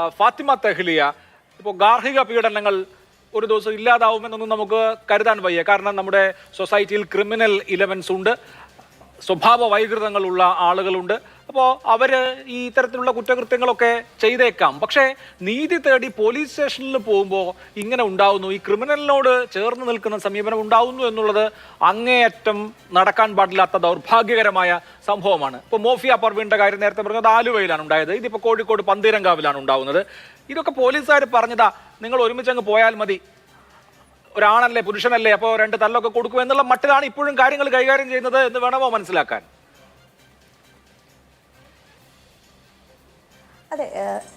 ഫാത്തിമ തെഹ്ലിയ ഇപ്പോൾ ഗാർഹിക പീഡനങ്ങൾ ഒരു ദിവസം ഇല്ലാതാവുമെന്നൊന്നും നമുക്ക് കരുതാൻ വയ്യ. കാരണം നമ്മുടെ സൊസൈറ്റിയിൽ ക്രിമിനൽ ഇലവൻസ് ഉണ്ട്. സ്വഭാവ വൈകൃതങ്ങളുള്ള ആളുകളുണ്ട്. അപ്പോൾ അവർ ഈ ഇത്തരത്തിലുള്ള കുറ്റകൃത്യങ്ങളൊക്കെ ചെയ്തേക്കാം. പക്ഷേ നീതി തേടി പോലീസ് സ്റ്റേഷനിൽ പോകുമ്പോൾ ഇങ്ങനെ ഉണ്ടാവുന്നു. ഈ ക്രിമിനലിനോട് ചേർന്ന് നിൽക്കുന്ന സമീപനം ഉണ്ടാവുന്നു എന്നുള്ളത് അങ്ങേയറ്റം നടക്കാൻ പാടില്ലാത്ത ദൗർഭാഗ്യകരമായ സംഭവമാണ്. ഇപ്പോൾ മോഫിയ പർവീണിന്റെ കാര്യം നേരത്തെ പറഞ്ഞത് ആലുവയിലാണ് ഉണ്ടായത്. ഇതിപ്പോൾ കോഴിക്കോട് പന്തീരങ്കാവിലാണ് ഉണ്ടാവുന്നത്. ഇതൊക്കെ പോലീസുകാർ പറഞ്ഞതാ നിങ്ങൾ ഒരുമിച്ചങ്ങ് പോയാൽ മതി. ഒരാണല്ലേ പുരുഷനല്ലേ അപ്പോൾ രണ്ട് തല്ലൊക്കെ കൊടുക്കും എന്നുള്ള മട്ടിലാണ് ഇപ്പോഴും കാര്യങ്ങൾ കൈകാര്യം ചെയ്യുന്നത് എന്ന് വേണമോ മനസ്സിലാക്കാൻ? അതെ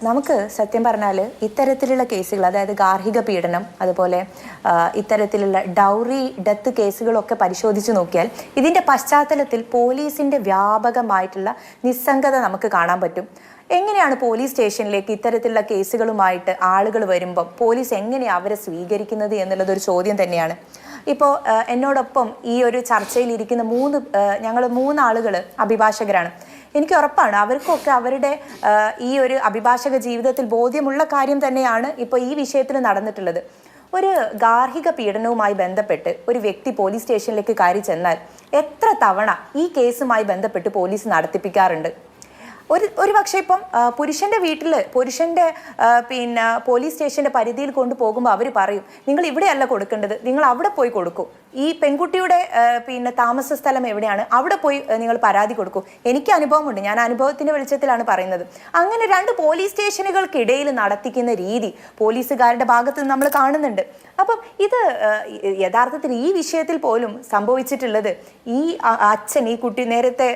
നമുക്ക് സത്യം പറഞ്ഞാൽ ഇത്തരത്തിലുള്ള കേസുകൾ അതായത് ഗാർഹിക പീഡനം അതുപോലെ ഇത്തരത്തിലുള്ള ഡൗറി ഡെത്ത് കേസുകളൊക്കെ പരിശോധിച്ച് നോക്കിയാൽ ഇതിന്റെ പശ്ചാത്തലത്തിൽ പോലീസിന്റെ വ്യാപകമായിട്ടുള്ള നിസ്സംഗത നമുക്ക് കാണാൻ പറ്റും. എങ്ങനെയാണ് പോലീസ് സ്റ്റേഷനിലേക്ക് ഇത്തരത്തിലുള്ള കേസുകളുമായിട്ട് ആളുകൾ വരുമ്പോൾ പോലീസ് എങ്ങനെയാണ് അവരെ സ്വീകരിക്കുന്നത് എന്നുള്ളതൊരു ചോദ്യം തന്നെയാണ്. ഇപ്പോൾ എന്നോടൊപ്പം ഈ ഒരു ചർച്ചയിൽ ഇരിക്കുന്ന മൂന്ന് ഞങ്ങൾ മൂന്നാളുകൾ അഭിഭാഷകരാണ്. എനിക്ക് ഉറപ്പാണ്. അവർക്കൊക്കെ അവരുടെ ഈ ഒരു അഭിഭാഷക ജീവിതത്തിൽ ബോധ്യമുള്ള കാര്യം തന്നെയാണ് ഇപ്പോൾ ഈ വിഷയത്തിൽ നടന്നിട്ടുള്ളത്. ഒരു ഗാർഹിക പീഡനവുമായി ബന്ധപ്പെട്ട് ഒരു വ്യക്തി പോലീസ് സ്റ്റേഷനിലേക്ക് കയറി ചെന്നാൽ എത്ര തവണ ഈ കേസുമായി ബന്ധപ്പെട്ട് പോലീസ് നടത്തിപ്പിക്കാറുണ്ട്? ഒരു ഒരു പക്ഷേ ഇപ്പം പുരുഷന്റെ വീട്ടിൽ പുരുഷന്റെ പിന്നെ പോലീസ് സ്റ്റേഷന്റെ പരിധിയിൽ കൊണ്ടുപോകുമ്പോൾ അവർ പറയും നിങ്ങൾ ഇവിടെയല്ല കൊടുക്കേണ്ടത് നിങ്ങൾ അവിടെ പോയി കൊടുക്കൂ. ഈ പെൺകുട്ടിയുടെ പിന്നെ താമസ സ്ഥലം എവിടെയാണ്? അവിടെ പോയി നിങ്ങൾ പരാതി കൊടുക്കൂ. എനിക്ക് അനുഭവമുണ്ട്. ഞാൻ അനുഭവത്തിന്റെ വെളിച്ചത്തിലാണ് പറയുന്നത്. അങ്ങനെ രണ്ട് പോലീസ് സ്റ്റേഷനുകൾക്കിടയിൽ നടത്തിക്കുന്ന രീതി പോലീസുകാരുടെ ഭാഗത്ത് നമ്മൾ കാണുന്നുണ്ട്. അപ്പം ഇത് യഥാർത്ഥത്തിൽ ഈ വിഷയത്തിൽ പോലും സംഭവിച്ചിട്ടുള്ളത് ഈ അച്ഛൻ ഈ കുട്ടി നേരത്തെ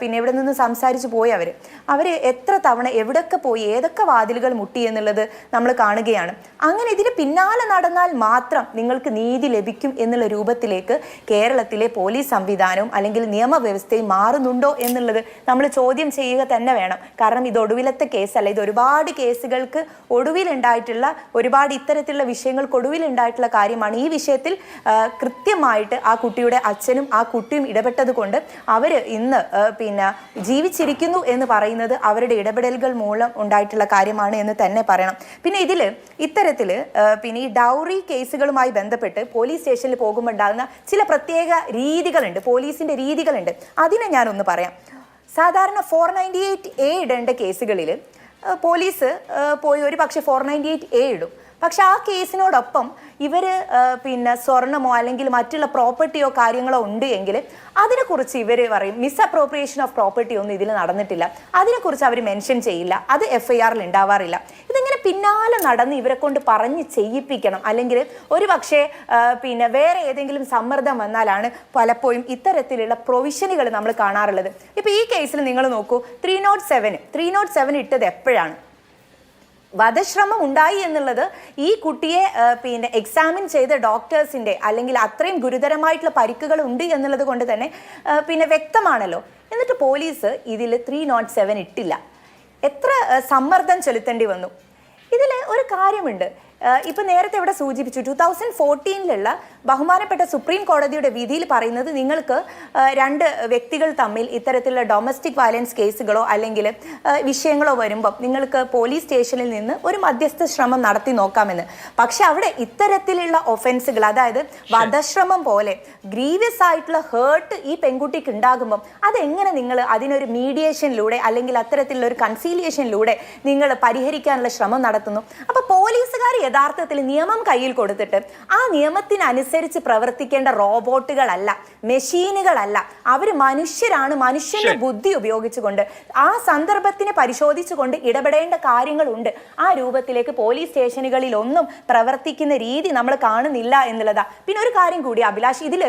പിന്നെ ഇവിടെ നിന്ന് സംസാരിച്ചു പോയി അവർ അവർ എത്ര തവണ എവിടൊക്കെ പോയി ഏതൊക്കെ വാതിലുകൾ മുട്ടി എന്നുള്ളത് നമ്മൾ കാണുകയാണ്. അങ്ങനെ ഇതിന് പിന്നാലെ നടന്നാൽ മാത്രം നിങ്ങൾക്ക് നീതി ലഭിക്കും എന്നുള്ള രൂപത്തിലേക്ക് കേരളത്തിലെ പോലീസ് സംവിധാനവും അല്ലെങ്കിൽ നിയമവ്യവസ്ഥയും മാറുന്നുണ്ടോ എന്നുള്ളത് നമ്മൾ ചോദ്യം ചെയ്യുക തന്നെ വേണം. കാരണം ഇത് ഒടുവിലത്തെ കേസല്ല ഇത് ഒരുപാട് കേസുകൾക്ക് ഒടുവിലുണ്ടായിട്ടുള്ള ഒരുപാട് ഇത്തരത്തിലുള്ള വിഷയങ്ങൾക്ക് ഒടുവിലുണ്ടായിട്ടുള്ള കാര്യമാണ്. ഈ വിഷയത്തിൽ കൃത്യമായിട്ട് ആ കുട്ടിയുടെ അച്ഛനും ആ കുട്ടിയും ഇടപെട്ടത് കൊണ്ട് അവർ ഇന്ന് പിന്നെ ജീവിച്ചിരിക്കുന്നു എന്ന് പറയുന്നത് അവരുടെ ഇടപെടലുകൾ മൂലം ഉണ്ടായിട്ടുള്ള കാര്യമാണ് എന്ന് തന്നെ പറയണം. പിന്നെ ഇതിൽ ഇത്തരത്തിൽ പിന്നെ ഈ ഡൗറി കേസുകളുമായി ബന്ധപ്പെട്ട് പോലീസ് സ്റ്റേഷനിൽ പോകുമ്പോൾ ഉണ്ടാകുന്ന ചില പ്രത്യേക രീതികളുണ്ട് പോലീസിന്റെ രീതികളുണ്ട്. അതിനെ ഞാനൊന്ന് പറയാം. സാധാരണ ഫോർ നയന്റി എയ്റ്റ് എ ഇടേണ്ട കേസുകളിൽ പോലീസ് പോയി ഒരു പക്ഷേ ഫോർ നയന്റി എയ്റ്റ് എ ഇടും. പക്ഷെ ആ കേസിനോടൊപ്പം ഇവർ പിന്നെ സ്വർണമോ അല്ലെങ്കിൽ മറ്റുള്ള പ്രോപ്പർട്ടിയോ കാര്യങ്ങളോ ഉണ്ട് എങ്കിൽ അതിനെക്കുറിച്ച് ഇവർ പറയും മിസ് അപ്രോപ്രിയേഷൻ ഓഫ് പ്രോപ്പർട്ടി ഒന്നും ഇതിൽ നടന്നിട്ടില്ല. അതിനെക്കുറിച്ച് അവർ മെൻഷൻ ചെയ്യില്ല. അത് എഫ് ഐ ആറിൽ ഉണ്ടാവാറില്ല. ഇതിങ്ങനെ പിന്നാലെ നടന്ന് ഇവരെ കൊണ്ട് പറഞ്ഞ് ചെയ്യിപ്പിക്കണം. അല്ലെങ്കിൽ ഒരു പക്ഷേ പിന്നെ വേറെ ഏതെങ്കിലും സമ്മർദ്ദം വന്നാലാണ് പലപ്പോഴും ഇത്തരത്തിലുള്ള പ്രൊവിഷനുകൾ നമ്മൾ കാണാറുള്ളത്. ഇപ്പോൾ ഈ കേസിൽ നിങ്ങൾ നോക്കൂ three nought seven three nought seven ഇട്ടത് എപ്പോഴാണ്? വധശ്രമം ഉണ്ടായി എന്നുള്ളത് ഈ കുട്ടിയെ പിന്നെ എക്സാമിൻ ചെയ്ത ഡോക്ടേഴ്സിന്റെ അല്ലെങ്കിൽ അത്രയും ഗുരുതരമായിട്ടുള്ള പരിക്കുകൾ ഉണ്ട് എന്നുള്ളത് കൊണ്ട് തന്നെ പിന്നെ വ്യക്തമാണല്ലോ. എന്നിട്ട് പോലീസ് ഇതിൽ ത്രീ നോട്ട് സെവൻ ഇട്ടില്ല. എത്ര സമ്മർദ്ദം ചെലുത്തേണ്ടി വന്നു. ഇതിൽ ഒരു കാര്യമുണ്ട്. ഇപ്പൊ നേരത്തെ ഇവിടെ സൂചിപ്പിച്ചു ടു തൗസൻഡ് ഫോർട്ടീനിലുള്ള ബഹുമാനപ്പെട്ട സുപ്രീം കോടതിയുടെ വിധിയിൽ പറയുന്നത് നിങ്ങൾക്ക് രണ്ട് വ്യക്തികൾ തമ്മിൽ ഇത്തരത്തിലുള്ള ഡൊമസ്റ്റിക് വയലൻസ് കേസുകളോ അല്ലെങ്കിൽ വിഷയങ്ങളോ വരുമ്പോൾ നിങ്ങൾക്ക് പോലീസ് സ്റ്റേഷനിൽ നിന്ന് ഒരു മധ്യസ്ഥ ശ്രമം നടത്തി നോക്കാമെന്ന്. പക്ഷെ അവിടെ ഇത്തരത്തിലുള്ള ഒഫൻസുകൾ അതായത് വധശ്രമം പോലെ ഗ്രീവിയസ് ആയിട്ടുള്ള ഹേർട്ട് ഈ പെൺകുട്ടിക്ക് ഉണ്ടാകുമ്പം അതെങ്ങനെ നിങ്ങൾ അതിനൊരു മീഡിയേഷനിലൂടെ അല്ലെങ്കിൽ അത്തരത്തിലുള്ള ഒരു കൺസീലിയേഷനിലൂടെ നിങ്ങൾ പരിഹരിക്കാനുള്ള ശ്രമം നടത്തുന്നു? അപ്പൊ പോലീസുകാർ യഥാർത്ഥത്തിൽ നിയമം കയ്യിൽ കൊടുത്തിട്ട് ആ നിയമത്തിനനുസരിച്ച് പ്രവർത്തിക്കേണ്ട റോബോട്ടുകളല്ല മെഷീനുകളല്ല. അവർ മനുഷ്യരാണ് മനുഷ്യന്റെ ബുദ്ധി ഉപയോഗിച്ചുകൊണ്ട് ആ സന്ദർഭത്തിനെ പരിശോധിച്ചുകൊണ്ട് ഇടപെടേണ്ട കാര്യങ്ങളുണ്ട്. ആ രൂപത്തിലേക്ക് പോലീസ് സ്റ്റേഷനുകളിൽ ഒന്നും പ്രവർത്തിക്കുന്ന രീതി നമ്മൾ കാണുന്നില്ല എന്നുള്ളതാ. പിന്നെ ഒരു കാര്യം കൂടി അഭിലാഷ് ഇതിൽ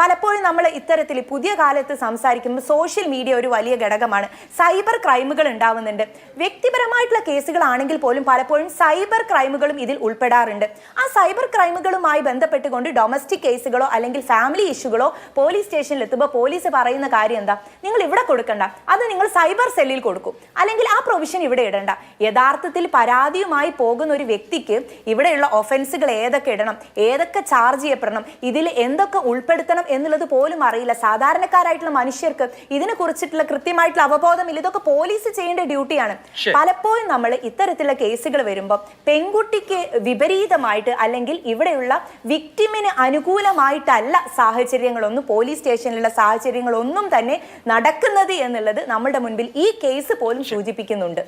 പലപ്പോഴും നമ്മൾ ഇത്തരത്തിൽ പുതിയ കാലത്ത് സംസാരിക്കുമ്പോൾ സോഷ്യൽ മീഡിയ ഒരു വലിയ ഘടകമാണ്. സൈബർ ക്രൈമുകൾ ഉണ്ടാവുന്നുണ്ട്. വ്യക്തിപരമായിട്ടുള്ള കേസുകളാണെങ്കിൽ പോലും പലപ്പോഴും സൈബർ ക്രൈമുകളും ഇതിൽ ഉൾപ്പെടാറുണ്ട്. ആ സൈബർ ക്രൈമുകളുമായി ബന്ധപ്പെട്ടുകൊണ്ട് ഡൊമസ്റ്റിക് കേസുകളോ അല്ലെങ്കിൽ ഫാമിലി ഇഷ്യൂകളോ പോലീസ് സ്റ്റേഷനിൽ എത്തുമ്പോൾ പോലീസ് പറയുന്ന കാര്യം എന്താ? നിങ്ങൾ ഇവിടെ കൊടുക്കണ്ട. അത് നിങ്ങൾ സൈബർ സെല്ലിൽ കൊടുക്കും. അല്ലെങ്കിൽ ആ പ്രൊവിഷൻ ഇവിടെ ഇടണ്ട. യഥാർത്ഥത്തിൽ പരാതിയുമായി പോകുന്ന ഒരു വ്യക്തിക്ക് ഇവിടെയുള്ള ഒഫൻസുകൾ ഏതൊക്കെ ഇടണം? ഏതൊക്കെ ചാർജ് ചെയ്യപ്പെടണം? ഇതിൽ എന്തൊക്കെ ഉൾപ്പെടുത്തണം എന്നുള്ളത് പോലും അറിയില്ല. സാധാരണക്കാരായിട്ടുള്ള മനുഷ്യർക്ക് ഇതിനെ കുറിച്ചിട്ടുള്ള കൃത്യമായിട്ടുള്ള അവബോധമില്ല ഇതൊക്കെ പോലീസ് ചെയ്യേണ്ട ഡ്യൂട്ടിയാണ്. പലപ്പോഴും നമ്മൾ ഇത്തരത്തിലുള്ള കേസുകൾ വരുമ്പോൾ പെൺകുട്ടിക്ക് വിപരീതമായിട്ട് അല്ലെങ്കിൽ ഇവിടെയുള്ള വിക്ടിമിന് അനുകൂലമായിട്ടല്ല സാഹചര്യങ്ങളൊന്നും പോലീസ് സ്റ്റേഷനിലുള്ള സാഹചര്യങ്ങളൊന്നും തന്നെ നടക്കുന്നത് എന്നുള്ളത് നമ്മുടെ മുൻപിൽ ഈ കേസ് പോലും സൂചിപ്പിക്കുന്നുണ്ട്.